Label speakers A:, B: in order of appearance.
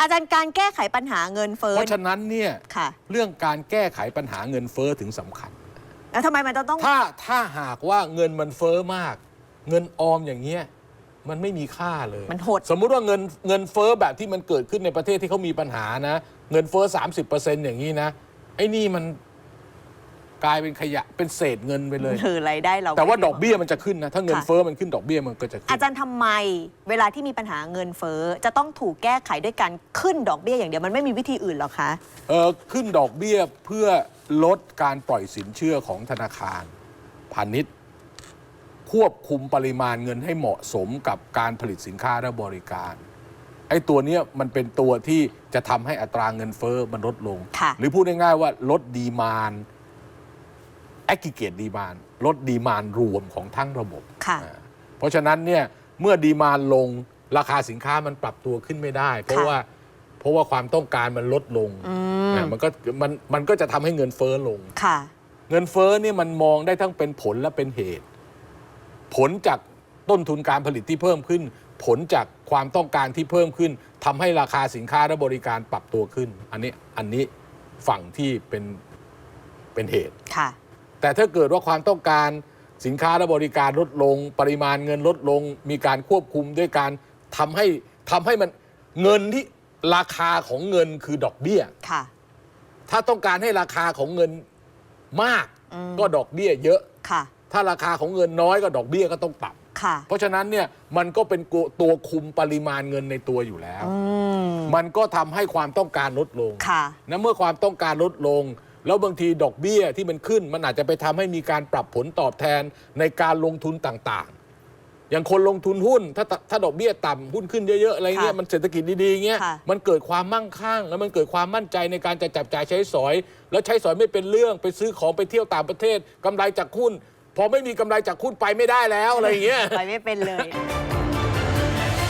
A: อาจารย์การแก้ไขปัญหาเงินเฟ้
B: เพ
A: อ
B: ราะฉะนั้นเนี่ย
A: ค่ะ
B: เรื่องการแก้ไขปัญหาเงินเฟ้อถึงสำคัญ
A: แล้วทำไมมันจะต้อง
B: ถ้าถ้าหากว่าเงินมันเฟ้อมาก เงินออมอย่างเงี้ยมันไม่มีค่าเลย
A: มันหด
B: สมมุติว่าเงินเงินเฟ้อแบบที่มันเกิดขึ้นในประเทศที่เขามีปัญหานะ เงินเฟ้อ30%อย่างนี้นะไอ้นี่มัน กลายเป็นขยะเป็นเศษเงินไปเลย
A: ถือรายได้เรา
B: แต่ว่า
A: ไม่
B: ดอกเบี้ยมันจะขึ้นนะ ถ้าเงิน
A: ค่ะ
B: เฟ้อมันขึ้นดอกเบี้ยมันก็จะขึ้
A: อานจารย์ทำไม เวลาที่มีปัญหาเงินเฟ้อจะต้องถูกแก้ไขด้วยการขึ้นดอกเบี้ยอย่างเดียวมันไม่มีวิธีอื่นหรอคะ
B: เออขึ้นดอกเบี้ยเพื่อลดการปล่อยสินเชื่อของธนาคารพาณิชย์ ควบคุมปริมาณเงินให้เหมาะสมกับการผลิตสินค้าและบริการไอ้ตัวเนี้ยมันเป็นตัวที่จะทำให้อัตราเงินเฟ้อมันลดลง
A: ค่ะ
B: หรือพูดง่ายๆว่าลดดีมาน แอคกิเกตดีมานลดดีมานรวมของทั้งระบบ
A: ค่ะ
B: อ่าเพราะฉะนั้นเนี่ยเมื่อดีมานลงราคาสินค้ามันปรับตัวขึ้นไม่ได้ เพราะ
A: ค่ะ
B: ว่าเพราะว่าความต้องการมันลดลง
A: อืม
B: อะมันก็มันมันก็จะทำให้เงินเฟ้อลง
A: ค่ะ
B: เงินเฟ้อนี่มันมองได้ทั้งเป็นผลและเป็นเหตุ ผลจากต้นทุนการผลิตที่เพิ่มขึ้น ผลจากความต้องการที่เพิ่มขึ้นทำให้ราคาสินค้าและบริการปรับตัวขึ้น อันนี้อันนี้ฝั่งที่เป็นเป็นเหตุ
A: ค่ะ
B: แต่ถ้าเกิดว่าความต้องการสินค้าและบริการลดลง ปริมาณเงินลดลง มีการควบคุมด้วยการทำให้ทำให้มันเงินที่ราคาของเงินคือดอกเบี้ย
A: ค่ะ
B: ถ้าต้องการให้ราคาของเงินมาก
A: อืม
B: ก็ดอกเบี้ยเยอะ
A: ค่ะ
B: ถ้าราคาของเงินน้อยก็ดอกเบี้ยก็ต้องต่ำ
A: ค่ะ
B: เพราะฉะนั้นเนี่ยมันก็เป็นตัวคุมปริมาณเงินในตัวอยู่แล้ว
A: อืม
B: มันก็ทำให้ความต้องการลดลง
A: ค่ะ
B: นะเมื่อความต้องการลดลง แล้วบางทีดอกเบี้ยที่มันขึ้น มันอาจจะไปทำให้มีการปรับผลตอบแทนในการลงทุนต่างๆ อย่างคนลงทุนหุ้น ถ้าถ้าดอกเบี้ยต่ำหุ้นขึ้นเยอะๆอะไรเงี้ย
A: ค่ะ
B: มันเศรษฐกิจดีๆเงี้ย
A: ค่ะ
B: มันเกิดความมั่งคั่ง แล้วมันเกิดความมั่นใจในการจะจับจ่ายใช้สอย แล้วใช้สอยไม่เป็นเรื่องไปซื้อของไปเที่ยวต่างประเทศกำไรจากหุ้นพอไม่มีกำไรจากหุ้นไปไม่ได้แล้วอะไรเงี้ย
A: ไปไม่เป็นเลย